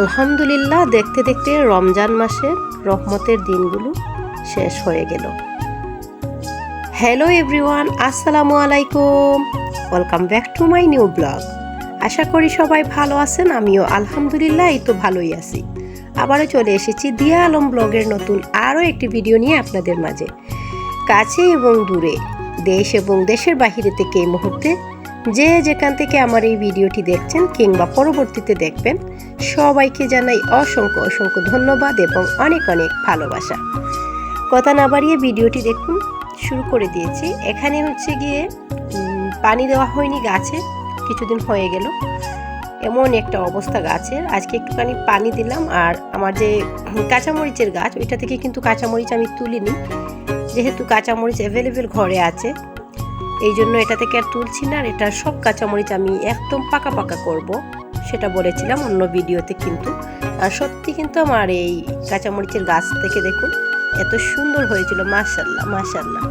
আলহামদুলিল্লাহ দেখতে দেখতে রমজান মাসের রহমতের দিনগুলো শেষ হয়ে গেল। হ্যালো এভরিওয়ান আসসালামু আলাইকুম। Welcome back to my new blog আশা করি সবাই ভালো আছেন, আমিও আলহামদুলিল্লাহ, এই তো ভালোই আছি। আবারও চলে এসেছি দিয়া আলম ব্লগের নতুন আরও একটি ভিডিও নিয়ে আপনাদের মাঝে। কাছে এবং দূরে, দেশ এবং দেশের বাহিরে থেকে এই মুহূর্তে যে যেখান থেকে আমার এই ভিডিওটি দেখছেন কিংবা পরবর্তীতে দেখবেন, সবাইকে জানাই অসংখ্য অসংখ্য ধন্যবাদ এবং অনেক অনেক ভালোবাসা। কথা না বাড়িয়ে ভিডিওটি দেখুন, শুরু করে দিয়েছি। এখানে হচ্ছে গিয়ে পানি দেওয়া হয়নি গাছে, কিছুদিন হয়ে গেল। এমন একটা অবস্থা গাছের। আজকে একটুখানি পানি দিলাম আর আমার যে কাঁচামরিচের গাছ, ওইটা থেকে কিন্তু কাঁচামরিচ আমি তুলিনি। যেহেতু কাঁচামরিচ অ্যাভেলেবেল ঘরে আছে এই জন্য এটা থেকে আর তুলছি না আর এটা সব কাঁচামরিচ আমি একদম পাকা পাকা করব। সেটা বলেছিলাম অন্য ভিডিওতে কিন্তু। আর সত্যি কিন্তু আমার এই কাঁচামরিচের গাছ থেকে দেখুন, এত সুন্দর হয়েছিল মাশাল্লাহ মাশাল্লাহ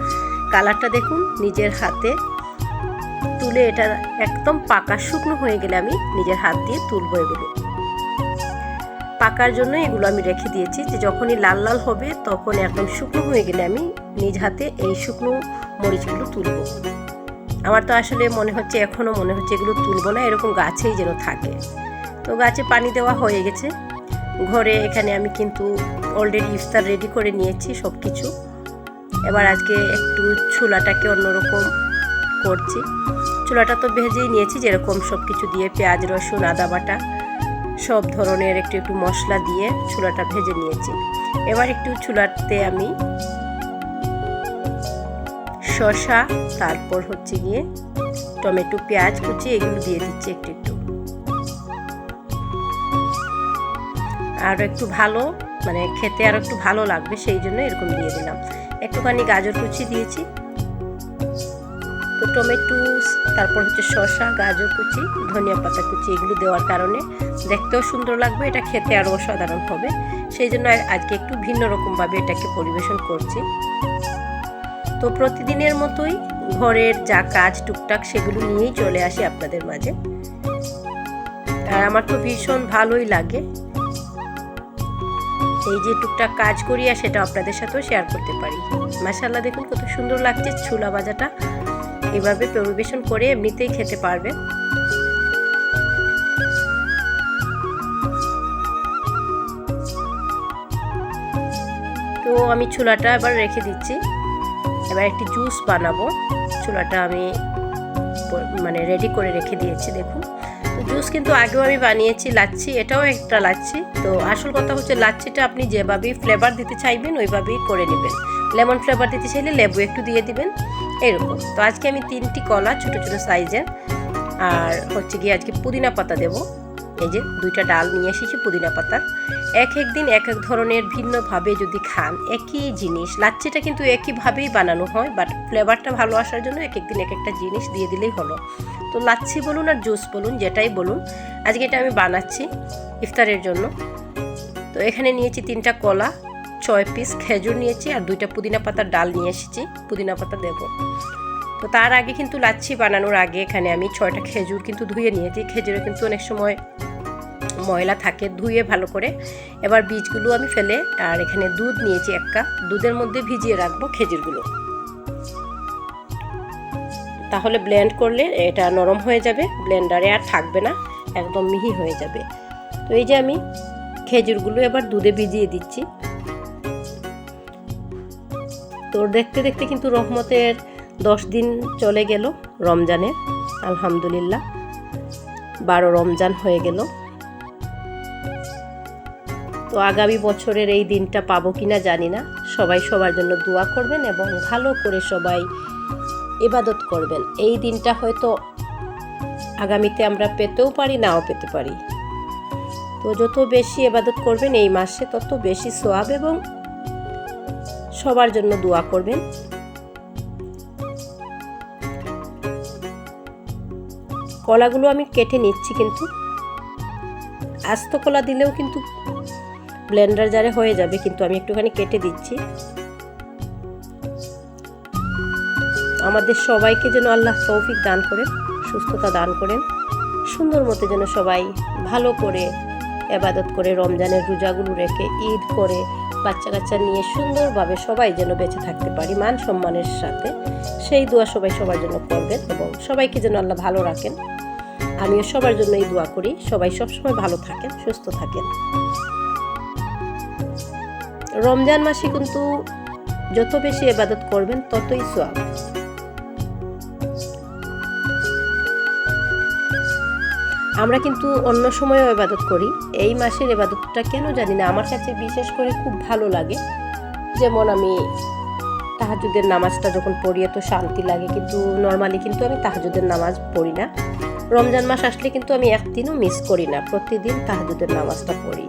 কালারটা দেখুন, নিজের হাতে তুলে এটা একদম পাকা শুকনো হয়ে গেলে আমি নিজের হাত দিয়ে তুলবো এগুলো। পাকার জন্য এগুলো আমি রেখে দিয়েছি যে যখনই লাল লাল হবে তখন একদম শুকনো হয়ে গেলে আমি নিজ হাতে এই শুকনো মরিচগুলো তুলবো। আমার তো আসলে মনে হচ্ছে এখনও মনে হচ্ছে এগুলো তুলবো না, এরকম গাছেই যেন থাকে। তো গাছে পানি দেওয়া হয়ে গেছে। ঘরে এখানে আমি কিন্তু অলরেডি ইফতার রেডি করে নিয়েছি সব কিছু এবার আজকে একটু ছোলাটাকে অন্যরকম করছি। ছোলাটা তো ভেজেই নিয়েছি, যেরকম সব কিছু দিয়ে পেঁয়াজ, রসুন, আদা বাটা, সব ধরনের একটু একটু মশলা দিয়ে ছোলাটা ভেজে নিয়েছি। এবার একটু ছোলাতে আমি শসা, তারপর হচ্ছে গিয়ে টমেটো, পেঁয়াজ, কুচি, এগুলো দিয়ে দিচ্ছি একটু একটু। আর একটু ভালো মানে খেতে আর একটু ভালো লাগবে, সেই জন্য এরকম দিয়ে দিলাম। একটুখানি গাজর কুচি দিয়েছি। তো টমেটো, তারপর হচ্ছে শসা, গাজর কুচি, ধনিয়া পাতা কুচি, এগুলো দেওয়ার কারণে দেখতেও সুন্দর লাগবে, এটা খেতে আরও অসাধারণ হবে। সেই জন্য আজকে একটু ভিন্ন রকমভাবে এটাকে পরিবেশন করছি। তো প্রতিদিনের মতোই ঘরের যা কাজ টুকটাক সেগুলো নিয়েই চলে আসি আপনাদের মাঝে। আর আমার তো ভীষণ ভালোই লাগে। এই যে টুকটাক কাজ করি আর সেটা আপনাদের সাথেও শেয়ার করতে পারি। মাসাল্লাহ দেখুন কত সুন্দর লাগছে ছোলা ভাজাটা। এভাবে পরিবেশন করে এমনিতেই খেতে পারবে তো আমি ছোলাটা এবার রেখে দিচ্ছি। এবার একটি জুস বানাবো। চুলাটা আমি মানে রেডি করে রেখে দিয়েছি, দেখুন। জুস কিন্তু আগেও আমি বানিয়েছি, লাচ্ছি, এটাও একটা লাচ্ছি। তো আসল কথা হচ্ছে লাচ্ছিটা আপনি যেভাবেই ফ্লেভার দিতে চাইবেন, ওইভাবেই করে নেবেন। লেমন ফ্লেভার দিতে চাইলে লেবু একটু দিয়ে দিবেন, এরকম। তো আজকে আমি তিনটি কলা, ছোটো ছোটো সাইজের আর হচ্ছে গিয়ে আজকে পুদিনা পাতা দেবো। এই যে দুইটা ডাল নিয়ে এসেছি পুদিনা পাতার এক এক দিন এক এক ধরনের ভিন্নভাবে যদি খান, একই জিনিস, লাচ্ছিটা কিন্তু একইভাবেই বানানো হয় বাট ফ্লেভারটা ভালো আসার জন্য এক একদিন এক একটা জিনিস দিয়ে দিলেই হলো। তো লাচ্ছি বলুন আর জুস বলুন, যেটাই বলুন, আজকে এটা আমি বানাচ্ছি ইফতারের জন্য। তো এখানে নিয়েছি তিনটা কলা, ছয় পিস খেজুর নিয়েছি আর দুইটা পুদিনা পাতার ডাল নিয়ে এসেছি, পুদিনা পাতা দেব। তো তার আগে কিন্তু লাচ্ছি বানানোর আগে এখানে আমি ছয়টা খেজুর কিন্তু ধুয়ে নিয়েছি, খেজুরে কিন্তু অনেক সময় ময়লা থাকে ধুয়ে ভালো করে। এবার বীজগুলো আমি ফেলে আর এখানে দুধ নিয়েছি এক কাপ। দুধের মধ্যে ভিজিয়ে রাখব খেজুরগুলো। তাহলে ব্লেন্ড করলে এটা নরম হয়ে যাবে ব্লেন্ডারে আর থাকবে না, একদম মিহি হয়ে যাবে। তো এই যে আমি খেজুরগুলো এবার দুধে ভিজিয়ে দিচ্ছি। তো দেখতে দেখতে কিন্তু রহমতের দশ দিন চলে গেল রমজানের, আলহামদুলিল্লাহ। বারো রমজান হয়ে গেল। তো আগামী বছরের এই দিনটা পাবো কি না জানি না। সবাই সবার জন্য দোয়া করবেন এবং ভালো করে সবাই ইবাদত করবেন। এই দিনটা হয়তো আগামীতে আমরা পেতেও পারি, নাও পেতে পারি। তো যত বেশি এবাদত করবেন এই মাসে, তত বেশি সোয়াব এবং সবার জন্য দোয়া করবেন। কলাগুলো আমি কেটে নিচ্ছি কিন্তু। আস্ত কলা দিলেও কিন্তু ব্লেন্ডার জারে হয়ে যাবে, কিন্তু আমি একটুখানি কেটে দিচ্ছি। আমাদের সবাইকে যেন আল্লাহ তৌফিক দান করেন, সুস্থতা দান করেন, সুন্দর মতো যেন সবাই ভালো করে এবাদত করে রমজানের রোজাগুলো রেখে ঈদ করে বাচ্চা কাচ্চা নিয়ে সুন্দরভাবে সবাই যেন বেঁচে থাকতে পারি মান সম্মানের সাথে। সেই দোয়া সবাই সবার জন্য করবেন এবং সবাইকে যেন আল্লাহ ভালো রাখেন। আমিও সবার জন্য এই দোয়া করি। সবাই সবসময় ভালো থাকেন, সুস্থ থাকেন। রমজান মাসে কিন্তু যত বেশি এবাদত করবেন, ততই সোয়াব আমরা কিন্তু অন্য সময়ও এবাদত করি। এই মাসের এবাদতটা কেন জানি না, আমার কাছে বিশেষ করে খুব ভালো লাগে। যেমন আমি তাহাজুদের নামাজটা যখন পড়ি, এত শান্তি লাগে কিন্তু নর্মালি কিন্তু আমি তাহাজুদের নামাজ পড়ি না। রমজান মাস আসলে কিন্তু আমি একদিনও মিস করি না, প্রতিদিন তাহাজুদের নামাজটা পড়ি।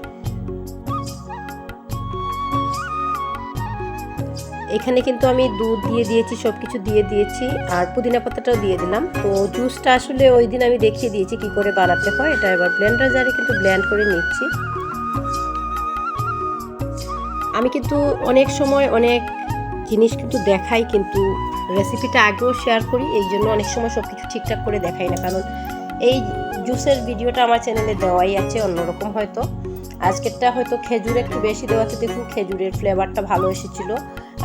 এখানে কিন্তু আমি দুধ দিয়ে দিয়েছি সব কিছু দিয়ে দিয়েছি, আর পুদিনা পাতাটাও দিয়ে দিলাম। তো জুসটা আসলে ওই দিন আমি দেখিয়ে দিয়েছি কি করে বানাতে হয়, এটা এবার ব্লেন্ডার জারে কিন্তু ব্লেন্ড করে নিচ্ছি। আমি কিন্তু অনেক সময় অনেক জিনিস কিন্তু দেখাই, কিন্তু রেসিপিটা আগেও শেয়ার করি, এই জন্য অনেক সময় সব কিছু ঠিকঠাক করে দেখাই না। কারণ এই জুসের ভিডিওটা আমার চ্যানেলে দেওয়াই আছে, অন্যরকম হয়তো। আজকেরটা হয়তো খেজুর একটু বেশি দেওয়াতে দেখুন খেজুরের ফ্লেভারটা ভালো এসেছিল।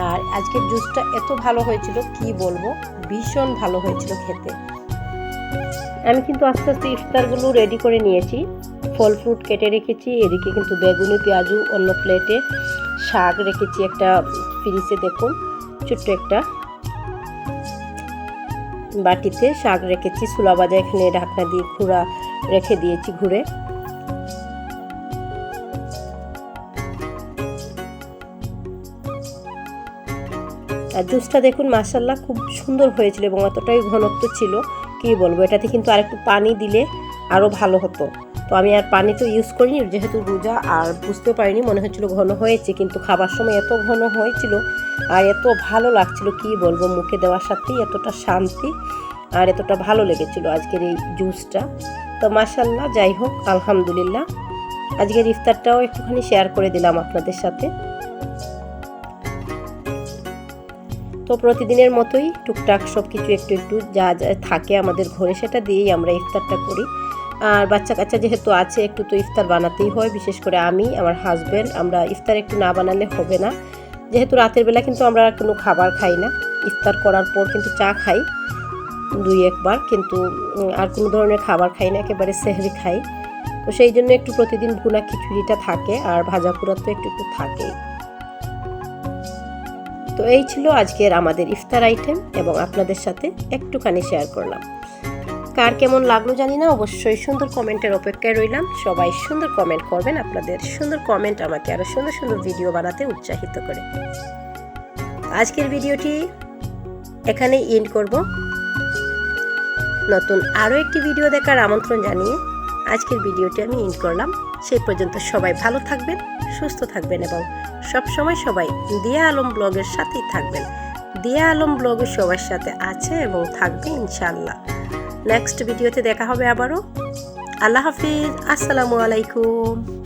আর আজকের জুসটা এত ভালো হয়েছিল, কি বলব? ভীষণ ভালো হয়েছিল খেতে। আমি কিন্তু আস্তে আস্তে ইফতারগুলো রেডি করে নিয়েছি। ফল ফ্রুট কেটে রেখেছি, এদিকে কিন্তু বেগুনি, পেঁয়াজু, অন্য প্লেটে শাক রেখেছি একটা ফ্রিজে দেখুন, ছোট্ট একটা বাটিতে শাক রেখেছি সুলা বাজা এখানে ঢাকনা দিয়ে ঘুরা রেখে দিয়েছি ঘুরে। আর জুসটা দেখুন মাসাল্লাহ খুব সুন্দর হয়েছিল এবং অতটাই ঘনত্ব ছিল। কি বলব, এটাতে কিন্তু আরেকটু পানি দিলে আরও ভালো হতো। তো আমি আর পানি তো ইউজ করিনি, যেহেতু রোজা আর বুঝতে পারিনি, মনে হচ্ছিল ঘন হয়েছে, কিন্তু খাবার সময় এত ঘন হয়েছিল আর এত ভালো লাগছিল, কি বলব, মুখে দেওয়ার সাথেই এতটা শান্তি আর এতটা ভালো লেগেছিল আজকের এই জুসটা। তো মাসাল্লাহ যাই হোক, আলহামদুলিল্লাহ। আজকের ইফতারটাও একটুখানি শেয়ার করে দিলাম আপনাদের সাথে। তো প্রতিদিনের মতোই টুকটাক সব কিছু একটু একটু যা যা থাকে আমাদের ঘরে, সেটা দিয়েই আমরা ইফতারটা করি। আর বাচ্চা কাচ্চা যেহেতু আছে, একটু তো ইফতার বানাতেই হয়। বিশেষ করে আমি, আমার হাজব্যান্ড আমরা ইফতার একটু না বানালে হবে না। যেহেতু রাতের বেলা কিন্তু আমরা কোনো খাবার খাই না। ইফতার করার পর কিন্তু চা খাই দুই একবার, কিন্তু আর কোনো ধরনের খাবার খাই না, একেবারে সেহরি খাই। তো সেই জন্য একটু প্রতিদিন ভুনা খিচুড়িটা থাকে, আর ভাজা পুরা তো একটু একটু থাকেই। তো এই ছিল আজকের আমাদের ইফতার আইটেম এবং আপনাদের সাথে একটুখানি শেয়ার করলাম। কার কেমন লাগল জানি না, অবশ্যই সুন্দর কমেন্টের অপেক্ষায় রইলাম। সবাই সুন্দর কমেন্ট করবেন, আপনাদের সুন্দর কমেন্ট আমাকে আরও সুন্দর সুন্দর ভিডিও বানাতে উৎসাহিত করে। আজকের ভিডিওটি এখানে ইন্ড করব। নতুন আরও একটি ভিডিও দেখার আমন্ত্রণ জানিয়ে আজকের ভিডিওটি আমি ইন্ড করলাম। সেই পর্যন্ত সবাই ভালো থাকবেন। সুস্থ থাকবেন এবং সবসময় সবাই দিয়া আলম ব্লগের সাথেই থাকবেন। দিয়া আলম ব্লগের সবার সাথে আছে এবং থাকবে ইনশাল্লাহ নেক্সট ভিডিওতে দেখা হবে আবারও। আল্লাহ হাফিজ। আসসালামু আলাইকুম।